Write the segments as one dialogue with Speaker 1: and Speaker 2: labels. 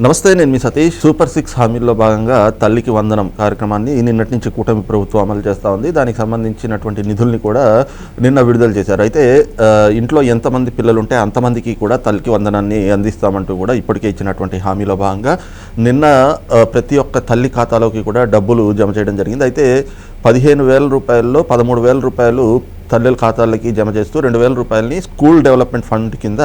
Speaker 1: నమస్తే నేను మీ సతీష్. సూపర్ సిక్స్ హామీల్లో భాగంగా తల్లికి వందనం కార్యక్రమాన్ని నిన్నటి నుంచి కూటమి ప్రభుత్వం అమలు చేస్తూ ఉంది. దానికి సంబంధించినటువంటి నిధుల్ని కూడా నిన్న విడుదల చేశారు. అయితే ఇంట్లో ఎంతమంది పిల్లలు ఉంటే అంతమందికి కూడా తల్లికి వందనాన్ని అందిస్తామంటూ కూడా ఇప్పటికే ఇచ్చినటువంటి హామీలో భాగంగా నిన్న ప్రతి ఒక్క తల్లి ఖాతాలోకి కూడా డబ్బులు జమ చేయడం జరిగింది. అయితే పదిహేను వేల రూపాయల్లో పదమూడు వేల రూపాయలు తల్లుల ఖాతాలకి జమ చేస్తూ రెండు వేల రూపాయలని స్కూల్ డెవలప్మెంట్ ఫండ్ కింద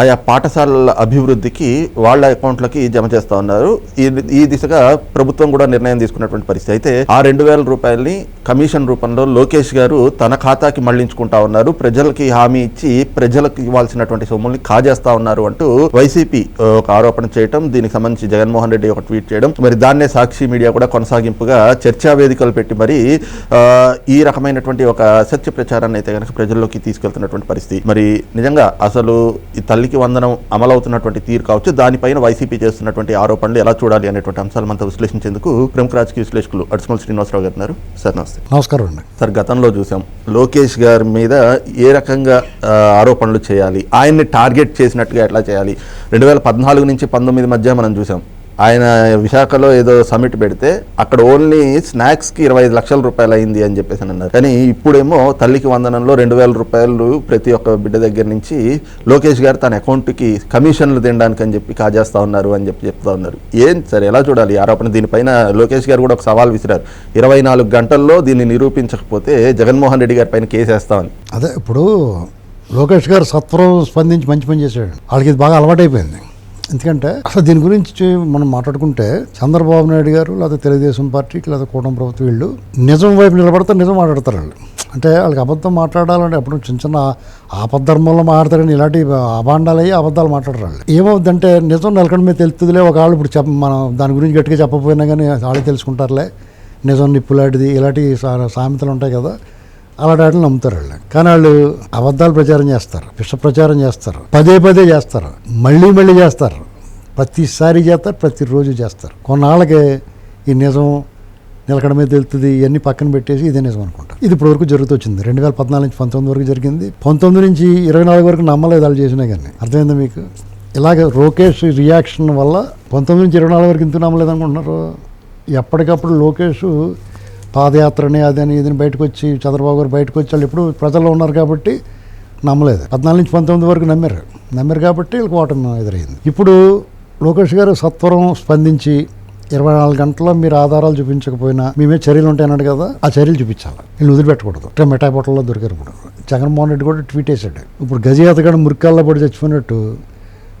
Speaker 1: ఆయా పాఠశాలల అభివృద్ధికి వాళ్ళ అకౌంట్లకి జమ చేస్తూ ఉన్నారు. ఈ ఈ దిశగా ప్రభుత్వం కూడా నిర్ణయం తీసుకున్నటువంటి పరిస్థితి. అయితే ఆ రెండు వేల రూపాయలని కమిషన్ రూపంలో లోకేష్ గారు తన ఖాతాకి మళ్ళించుకుంటా ఉన్నారు. ప్రజలకి హామీ ఇచ్చి ప్రజలకు ఇవ్వాల్సినటువంటి సొమ్ముల్ని కాజేస్తా ఉన్నారు అంటూ వైసీపీ ఒక ఆరోపణ చేయడం దీనికి సంబంధించి జగన్మోహన్ రెడ్డి ఒక ట్వీట్ చేయడం. మరి దాన్నే సాక్షి మీడియా కూడా కొనసాగింపుగా చర్చా వేదికలు పెట్టి మరి ఈ రకమైనటువంటి ఒక సత్య ప్రచారాన్ని అయితే కనుక ప్రజల్లోకి తీసుకెళ్తున్నటువంటి పరిస్థితి. మరి నిజంగా అసలు ఈ తల్లికి వందనం అమలవుతున్నటువంటి తీరు కావచ్చు దానిపైన వైసీపీ చేస్తున్నటువంటి ఆరోపణలు ఎలా చూడాలి అనేటువంటి అంశాలు మనతో విశ్లేషించేందుకు ప్రముఖ రాజకీయ విశ్లేషకులు అడిసిమల్ శ్రీనివాసరావు గారు సార్ నమస్తే.
Speaker 2: నమస్కారం అండి.
Speaker 1: సార్ గతంలో చూసాం. లోకేష్ గారి మీద ఏ రకంగా ఆరోపణలు చేయాలి? ఆయన్ని టార్గెట్ చేసినట్టుగా ఎట్లా చేయాలి? రెండు వేల పద్నాలుగు నుంచి పంతొమ్మిది మధ్య మనం చూసాం. ఆయన విశాఖలో ఏదో సమిట్ పెడితే అక్కడ ఓన్లీ స్నాక్స్కి ఇరవై ఐదు లక్షల రూపాయలు అయింది అని చెప్పేసి అన్నారు. కానీ ఇప్పుడేమో తల్లికి వందనంలో రెండు వేల రూపాయలు ప్రతి ఒక్క బిడ్డ దగ్గర నుంచి లోకేష్ గారు తన అకౌంట్కి కమిషన్లు తినడానికి అని చెప్పి కాజేస్తా ఉన్నారు అని చెప్పి చెప్తా ఉన్నారు. ఏం సరే ఎలా చూడాలి? ఆరోపణ దీనిపైన లోకేష్ గారు కూడా ఒక సవాల్ విసిరారు. ఇరవై నాలుగు గంటల్లో దీన్ని నిరూపించకపోతే జగన్మోహన్ రెడ్డి గారి పైన కేసు వేస్తామని
Speaker 2: అదే ఇప్పుడు లోకేష్ గారు సత్వరం స్పందించి మంచి పని చేశాడు. వాళ్ళకి ఇది బాగా అలవాటైపోయింది. ఎందుకంటే అసలు దీని గురించి మనం మాట్లాడుకుంటే చంద్రబాబు నాయుడు గారు లేదా తెలుగుదేశం పార్టీకి లేదా కూటమి ప్రభుత్వం వీళ్ళు నిజం వైపు నిలబడితే నిజం మాట్లాడతారు వాళ్ళు. అంటే వాళ్ళకి అబద్ధం మాట్లాడాలంటే అప్పుడు చిన్న చిన్న ఆపద్ధర్మంలో మాట్లాడతారని ఇలాంటి అభాండాలు అయ్యి అబద్ధాలు మాట్లాడరు వాళ్ళు. ఏమవుతుందంటే నిజం నెలకొండ మీద తెలుస్తుందిలే ఒక వాళ్ళు ఇప్పుడు చెప్ప మనం దాని గురించి గట్టిగా చెప్పకపోయినా కానీ వాళ్ళు తెలుసుకుంటారులే. నిజం నిప్పులాంటిది ఇలాంటి సా- సామెతలు ఉంటాయి కదా. అలాంటి వాటిని నమ్ముతారు వాళ్ళు కానీ వాళ్ళు అబద్ధాలు ప్రచారం చేస్తారు విష ప్రచారం చేస్తారు పదే పదే చేస్తారు మళ్ళీ మళ్ళీ చేస్తారు. ప్రతిసారి చేస్తారు ప్రతిరోజు చేస్తారు. కొన్నాళ్ళకి ఈ నిజం నిలకడ మీద తెలుస్తుంది ఇవన్నీ పక్కన పెట్టేసి ఇదే నిజం అనుకుంటారు. ఇది ఇప్పటి వరకు జరుగుతూ వచ్చింది రెండు వేల పద్నాలుగు నుంచి పంతొమ్మిది వరకు జరిగింది. పంతొమ్మిది నుంచి ఇరవై నాలుగు వరకు నమ్మలేదు వాళ్ళు చేసినా కానీ. అర్థమైందా మీకు? ఇలాగ లోకేష్ రియాక్షన్ వల్ల పంతొమ్మిది నుంచి ఇరవై నాలుగు వరకు ఎందుకు నమ్మలేదు అనుకుంటున్నారు? ఎప్పటికప్పుడు లోకేష్ పాదయాత్రని అదని ఇదని బయటకు వచ్చి చంద్రబాబు గారు బయటకు వచ్చి వాళ్ళు ఎప్పుడు ప్రజల్లో ఉన్నారు కాబట్టి నమ్మలేదు. పద్నాలుగు నుంచి పంతొమ్మిది వరకు నమ్మారు. నమ్మారు కాబట్టి వీళ్ళకి ఓటమి ఎదురైంది. ఇప్పుడు లోకేష్ గారు సత్వరం స్పందించి ఇరవై నాలుగు గంటల్లో మీరు ఆధారాలు చూపించకపోయినా మేమే చర్యలు ఉంటాయన్నాడు కదా ఆ చర్యలు చూపించాలి. వీళ్ళు వదిలిపెట్టకూడదు. అంటే మిఠాయి పొట్టల్లో దొరికారు ఇప్పుడు. జగన్మోహన్ రెడ్డి కూడా ట్వీట్ వేసాడు ఇప్పుడు గజయాతగాడు మురికాల్లో పడి చచ్చిపోయినట్టు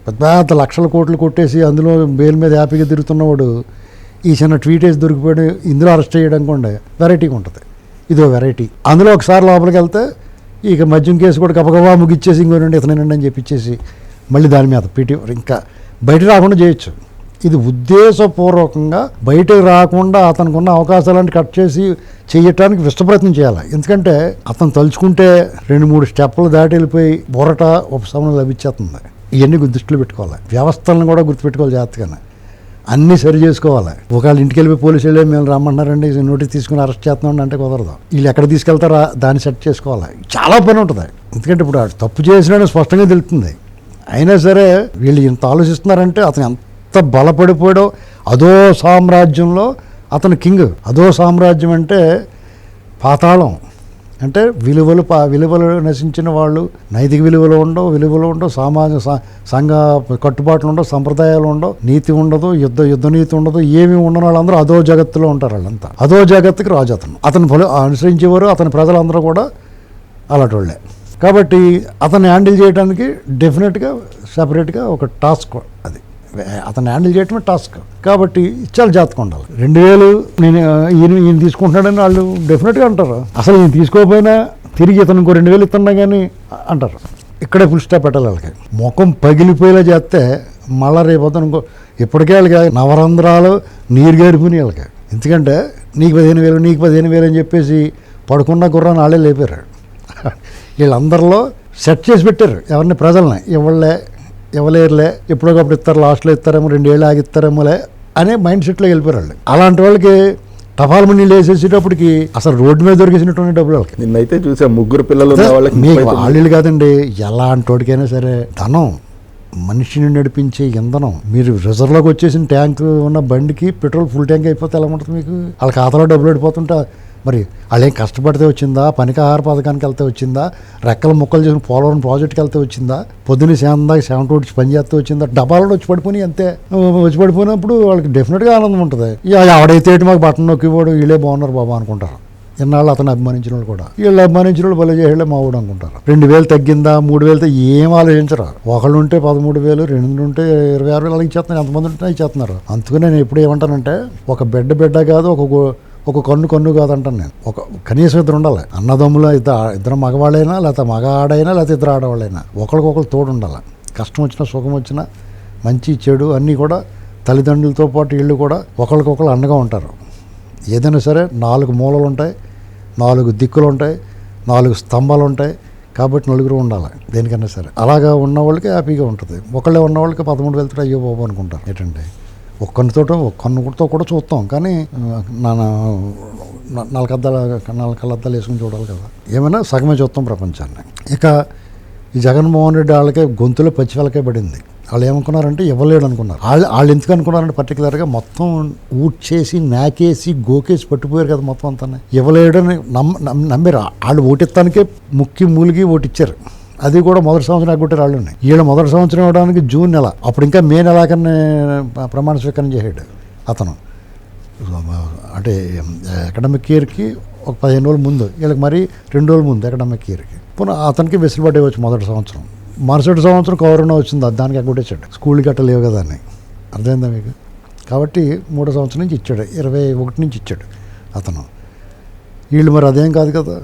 Speaker 2: పెద్ద పెద్ద లక్షల కోట్లు కొట్టేసి అందులో బెయిల్ మీద హ్యాపీగా తిరుగుతున్నవాడు ఈ చిన్న ట్వీట్ వేసి దొరికిపోయాడు. ఇందులో అరెస్ట్ చేయడం కూడా వెరైటీగా ఉంటుంది. ఇదో వెరైటీ. అందులో ఒకసారి లోపలికి వెళ్తే ఇక మద్యం కేసు కూడా గబగబా ముగిచ్చేసి ఇంకో నుండి ఇతను అని చెప్పించేసి మళ్ళీ దాని మీద పీటీ ఇంకా బయట రాకుండా చేయొచ్చు. ఇది ఉద్దేశపూర్వకంగా బయటకు రాకుండా అతనికి ఉన్న అవకాశాలను కట్ చేసి చేయటానికి విశ్వప్రయత్నం చేయాలి. ఎందుకంటే అతను తలుచుకుంటే రెండు మూడు స్టెప్పులు దాటి వెళ్ళిపోయి బొరట ఉపశమనం లభించేస్తుంది. ఇవన్నీ దృష్టిలో పెట్టుకోవాలి. వ్యవస్థలను కూడా గుర్తుపెట్టుకోవాలి జాగ్రత్తగానే. అన్నీ సరి చేసుకోవాలి. ఒకవేళ ఇంటికి వెళ్ళి పోలీసు వెళ్ళి మేము రమ్మన్నారండి నోటీస్ తీసుకుని అరెస్ట్ చేస్తున్నాం అంటే కుదరదు. వీళ్ళు ఎక్కడ తీసుకెళ్తారా దాన్ని సెట్ చేసుకోవాలి. చాలా పని ఉంటుంది. ఎందుకంటే ఇప్పుడు తప్పు చేసినా స్పష్టంగా తెలుస్తుంది. అయినా సరే వీళ్ళు ఇంత ఆలోచిస్తున్నారంటే అతను ఎంత బలపడిపోయాడో అదో సామ్రాజ్యంలో అతను కింగ్. అదో సామ్రాజ్యం అంటే పాతాళం. అంటే విలువలు పా విలువలు నశించిన వాళ్ళు నైతిక విలువలు ఉండవు విలువలు ఉండవు సామాజిక సంఘ కట్టుబాట్లు ఉండవు సంప్రదాయాలు ఉండవు నీతి ఉండదు యుద్ధ యుద్ధ నీతి ఉండదు ఏమి ఉండని వాళ్ళందరూ అదో జగత్తులో ఉంటారు వాళ్ళంతా. అదో జగత్తుకి రాజు అతను. అతను ఫలి అనుసరించేవారు అతని ప్రజలందరూ కూడా అలాంటి వాళ్ళే. కాబట్టి అతన్ని హ్యాండిల్ చేయడానికి డెఫినెట్గా సపరేట్గా ఒక టాస్క్ అది. అతను హ్యాండిల్ చేయటమే టాస్క్. కాబట్టి చాలా జాతకం ఉండాలి. రెండు వేలు నేను ఈయన ఈయన తీసుకుంటున్నాడని వాళ్ళు డెఫినెట్గా అంటారు. అసలు ఈయన తీసుకోకపోయినా తిరిగి ఇతను ఇంకో రెండు వేలు ఇస్తున్నా కానీ అంటారు. ఇక్కడే ఫుల్ స్టాప్ పెట్టాలి వాళ్ళకి. ముఖం పగిలిపోయేలా చేస్తే మళ్ళా రేపు ఇంకో ఇప్పటికే వాళ్ళకి నవరంధ్రాలు నీరు గారిపోయి వాళ్ళకి. ఎందుకంటే నీకు పదిహేను వేలు నీకు పదిహేను వేలు అని చెప్పేసి పడుకున్న గుర్రాన్ని వాళ్ళే లేపారు. వీళ్ళందరిలో సెట్ చేసి పెట్టారు. ఎవరిని ప్రజల్ని ఇవ్వలే ఇవ్వలేరులే ఎప్పుడోకప్పుడు ఇస్తారు లాస్ట్లో ఇస్తారేమో రెండేళ్ళు ఆగిస్తారేమోలే అనే మైండ్ సెట్లో వెళ్ళిపోయారు వాళ్ళు. అలాంటి వాళ్ళకి టపాల్ మనీ వేసేసేటప్పటికి అసలు రోడ్డు మీద దొరికేసినటువంటి డబ్బులు వాళ్ళకి.
Speaker 1: నిన్నైతే చూసాం ముగ్గురు పిల్లలు
Speaker 2: మీకు. వాళ్ళు కాదండి ఎలాంటి వాడికైనా సరే ధనం మనిషిని నడిపించే ఇంధనం. మీరు రిజర్వ్లోకి వచ్చేసిన ట్యాంక్ ఉన్న బండికి పెట్రోల్ ఫుల్ ట్యాంక్ అయిపోతే ఎలా ఉంటుంది మీకు? వాళ్ళ ఖాతాలో డబ్బులు పడిపోతుంటా. మరి వాళ్ళు ఏం కష్టపడితే వచ్చిందా? పనికాహార ఆహార పథకానికి వెళ్తే వచ్చిందా? రెక్కల ముక్కలు చేసిన పోలవరం ప్రాజెక్ట్కి వెళ్తే వచ్చిందా? పొద్దున్న సేవం దాకా సెవెన్ టు పని చేస్తే వచ్చిందా? డబ్బాలలో వచ్చి పడిపోయి అంతే. వచ్చి పడిపోయినప్పుడు వాళ్ళకి డెఫినెట్గా ఆనందం ఉంటుంది. ఎవడైతే మాకు బట్టన్ నొక్కివాడు వీళ్ళే బాగున్నారు బాబా అనుకుంటారు. ఇన్నాళ్ళు అతను అభిమానించిన వాళ్ళు కూడా. వీళ్ళు అభిమానించిన వాళ్ళు భలే చేయాలి మా ఊడు అనుకుంటారు. రెండు వేలు తగ్గిందా? మూడు వేలతో ఏం ఆలోచించరు? ఒకళ్ళు ఉంటే పదమూడు వేలు రెండు ఉంటే ఇరవై ఆరు వేలు అలాగే ఇచ్చేస్తున్నారు ఎంతమంది ఉంటే ఇచ్చేస్తున్నారు. అందుకని నేను ఎప్పుడు ఏమంటానంటే ఒక బిడ్డ బిడ్డ కాదు ఒక ఒక కన్ను కన్ను కాదంటాను నేను. ఒక కనీసం ఇద్దరు ఉండాలి. అన్నదమ్ముల ఇద్దరు ఇద్దరు మగవాళ్ళైనా లేకపోతే మగ ఆడైనా లేకపోతే ఇద్దరు ఆడవాళ్ళైనా ఒకరికొకరు తోడు ఉండాలి కష్టం వచ్చినా సుఖం వచ్చినా మంచి చెడు అన్నీ కూడా తల్లిదండ్రులతో పాటు వీళ్ళు కూడా ఒకరికొకరు అండగా ఉంటారు. ఏదైనా సరే నాలుగు మూలలు ఉంటాయి నాలుగు దిక్కులు ఉంటాయి నాలుగు స్తంభాలు ఉంటాయి కాబట్టి నలుగురు ఉండాలి దేనికైనా సరే. అలాగా ఉన్న వాళ్ళకి హ్యాపీగా ఉంటుంది. ఒకళ్ళే ఉన్న వాళ్ళకి పదమూడు వెళ్తే అయ్యో బాబు అనుకుంటారు. ఏంటంటే ఒక్కనితో ఒక్కనితో కూడా చూస్తాం. కానీ నా నాలుగు అద్దాలు నాలుగు అద్దాలు వేసుకుని చూడాలి కదా. ఏమైనా సగమే చూస్తాం ప్రపంచాన్ని. ఇక ఈ జగన్మోహన్ రెడ్డి వాళ్ళకే గొంతులో పచ్చివలకే పడింది. వాళ్ళు ఏమనుకున్నారంటే ఇవ్వలేడు అనుకున్నారు. వాళ్ళు వాళ్ళు ఎందుకు అనుకున్నారంటే పర్టికులర్గా మొత్తం ఊడ్చేసి నాకేసి గోకేసి పట్టిపోయారు కదా మొత్తం అంతా ఇవ్వలేడని నమ్మ నమ్మ- నమ్మారు. వాళ్ళు ఓటిస్తానికే ముక్కి మూలిగి ఓటిచ్చారు. అది కూడా మొదటి సంవత్సరం ఎగ్గొట్టే రాళ్ళు ఉన్నాయి. వీళ్ళు మొదటి సంవత్సరం ఇవ్వడానికి జూన్ నెల. అప్పుడు ఇంకా మే నెలాకనే ప్రమాణ స్వీకారం చేసాడు అతను. అంటే అకాడమిక్ ఇయర్కి ఒక పదిహేను రోజుల ముందు. వీళ్ళకి మరి రెండు రోజుల ముందు అకాడమిక్ ఇయర్కి పునః అతనికి వెసులుబాటు ఇవ్వచ్చు మొదటి సంవత్సరం. మరుసటి సంవత్సరం కరోనా వచ్చింది దానికి ఎగ్గొట్టేసాడు స్కూల్ గట్ట లేవు కదా అని. అర్థమైందా మీకు? కాబట్టి మూడో సంవత్సరం నుంచి ఇచ్చాడు. ఇరవై ఒకటి నుంచి ఇచ్చాడు అతను. వీళ్ళు మరి అదేం కాదు కదా.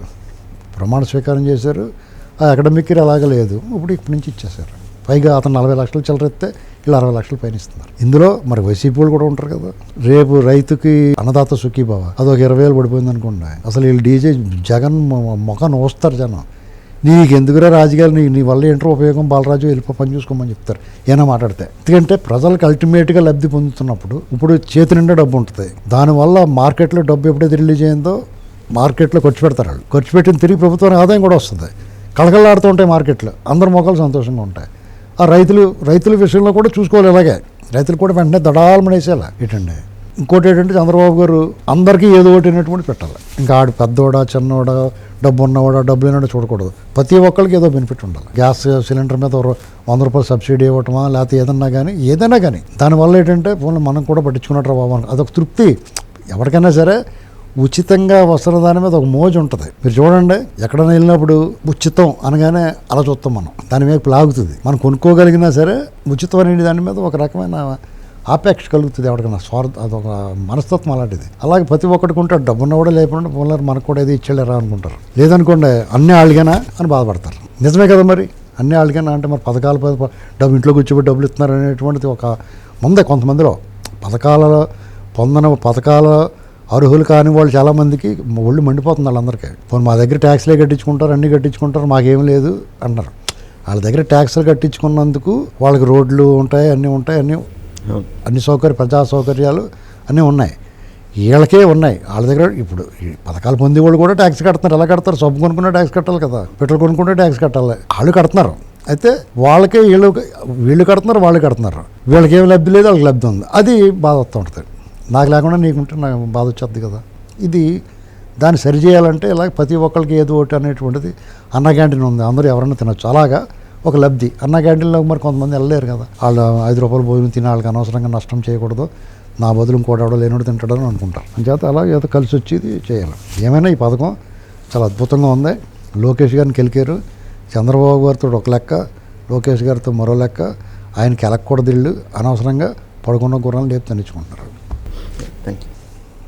Speaker 2: ప్రమాణ స్వీకారం చేశారు. అకాడమిక్ ఇయర్ అలాగే లేదు. ఇప్పుడు ఇప్పటి నుంచి ఇచ్చేశారు. పైగా అతను నలభై లక్షలు చిల్లరెత్తే వీళ్ళు అరవై లక్షలు పైన ఇస్తున్నారు. ఇందులో మరి వైసీపీ వాళ్ళు కూడా ఉంటారు కదా. రేపు రైతుకి అన్నదాత సుఖీభావ అదొక ఇరవై వేలు పడిపోయింది అనుకోండి. అసలు వీళ్ళు డీజే జగన్ మొ- మొఖాన్ని వస్తారు జనం. నీకు ఎందుకురా రాజకీయాలు? నీ నీ వల్ల ఏంటో ఉపయోగం? బాలరాజు వెళ్ళిపో పని చూసుకోమని చెప్తారు. ఏమైనా మాట్లాడితే. ఎందుకంటే ప్రజలకు అల్టిమేట్గా లబ్ధి పొందుతున్నప్పుడు ఇప్పుడు చేతి నిండా డబ్బు ఉంటుంది. దానివల్ల మార్కెట్లో డబ్బు ఎప్పుడైతే రిలీజ్ అయిందో మార్కెట్లో ఖర్చు పెడతారు వాళ్ళు. ఖర్చు పెట్టిన తిరిగి ప్రభుత్వానికి ఆదాయం కూడా వస్తుంది. కళకళలాడుతూ ఉంటాయి మార్కెట్లో. అందరి మొక్కలు సంతోషంగా ఉంటాయి. ఆ రైతులు రైతుల విషయంలో కూడా చూసుకోవాలి ఇలాగే రైతులు కూడా వెంటనే దడాలమనేసేలా ఏంటండి ఇంకోటి ఏంటంటే చంద్రబాబు గారు అందరికీ ఏదో ఒకటి అనేటువంటి పెట్టాలి. ఇంకా ఆడు పెద్దోడా చిన్నోడా డబ్బు ఉన్నవాడా డబ్బు లేనివాడు చూడకూడదు. ప్రతి ఒక్కరికి ఏదో బెనిఫిట్ ఉండాలి. గ్యాస్ సిలిండర్ మీద వంద రూపాయలు సబ్సిడీ ఇవ్వటమా లేకపోతే ఏదన్నా కానీ ఏదైనా కానీ దానివల్ల ఏంటంటే ఫోన్లు మనం కూడా పట్టించుకున్నట్టు బాబు అదొక తృప్తి. ఎవరికైనా సరే ఉచితంగా వస్తున్న దాని మీద ఒక మోజు ఉంటుంది. మీరు చూడండి ఎక్కడైనా వెళ్ళినప్పుడు ఉచితం అనగానే అలా చూస్తాం మనం. దాని మీద లాగుతుంది. మనం కొనుక్కోగలిగినా సరే ఉచితం అనే దాని మీద ఒక రకమైన ఆపేక్ష కలుగుతుంది ఎవరికైనా. స్వార్థ అదొక మనస్తత్వం అలాంటిది. అలాగే ప్రతి ఒక్కడికి ఉంటే డబ్బున్న కూడా లేకుండా పోలేరు మనకు కూడా ఏది ఇచ్చేళ్ళరా అనుకుంటారు. లేదనుకోండి అన్ని వాళ్ళకేనా అని బాధపడతారు. నిజమే కదా మరి? అన్ని వాళ్ళకేనా అంటే మరి పథకాల డబ్బు ఇంట్లో కూర్చోబెట్టి డబ్బులు ఇస్తున్నారు అనేటువంటిది ఒక ముందే కొంతమందిలో. పథకాలలో పొందన పథకాల అర్హులు కాని వాళ్ళు చాలామందికి ఒళ్ళు మండిపోతుంది వాళ్ళందరికీ. పోనీ మా దగ్గర ట్యాక్స్లే కట్టించుకుంటారు అన్నీ కట్టించుకుంటారు మాకేం లేదు అంటారు. వాళ్ళ దగ్గర ట్యాక్స్లు కట్టించుకున్నందుకు వాళ్ళకి రోడ్లు ఉంటాయి అన్నీ ఉంటాయి అన్నీ. అన్ని సౌకర్య ప్రజా సౌకర్యాలు అన్నీ ఉన్నాయి. వీళ్ళకే ఉన్నాయి. వాళ్ళ దగ్గర ఇప్పుడు పథకాలు పొందే వాళ్ళు కూడా ట్యాక్స్ కడుతున్నారు. ఎలా కడతారు? సబ్బు కొనుక్కునే ట్యాక్స్ కట్టాలి కదా. పెట్రోల్ కొనుక్కుంటే ట్యాక్స్ కట్టాలి. వాళ్ళు కడుతున్నారు. అయితే వాళ్ళకే వీళ్ళు వీళ్ళు కడుతున్నారు వాళ్ళు కడుతున్నారు. వీళ్ళకి ఏం లబ్ధి లేదు వాళ్ళకి లబ్ధి ఉంది. అది బాధ వస్తూ ఉంటుంది. నాకు లేకుండా నీకుంటే నాకు బాధ వచ్చేది కదా. ఇది దాన్ని సరి చేయాలంటే ఇలా ప్రతి ఒక్కరికి ఏదో ఒకటి అనేటువంటిది అన్న క్యాంటీన్ ఉంది. అందరూ ఎవరైనా తినచ్చు. అలాగా ఒక లబ్ధి. అన్న క్యాంటీన్లో మరి కొంతమంది వెళ్ళలేరు కదా. వాళ్ళు ఐదు రూపాయలు భోజనం తిని వాళ్ళకి అనవసరంగా నష్టం చేయకూడదు. నా బదులు ఇంకోటి ఎవడో లేనోడు తింటాడని అనుకుంటారు. అంచేత అలా ఏదో కలిసి వచ్చేది చేయాలి. ఏమైనా ఈ పథకం చాలా అద్భుతంగా ఉంది. లోకేష్ గారిని కెలికారు. చంద్రబాబు గారితో ఒక లెక్క లోకేష్ గారితో మరో లెక్క. ఆయనకి ఎలక్కూడదు ఇళ్ళు అనవసరంగా పడుకున్న గుర్రాలు లేపు తనిచ్చుకుంటున్నారు
Speaker 1: Thank you.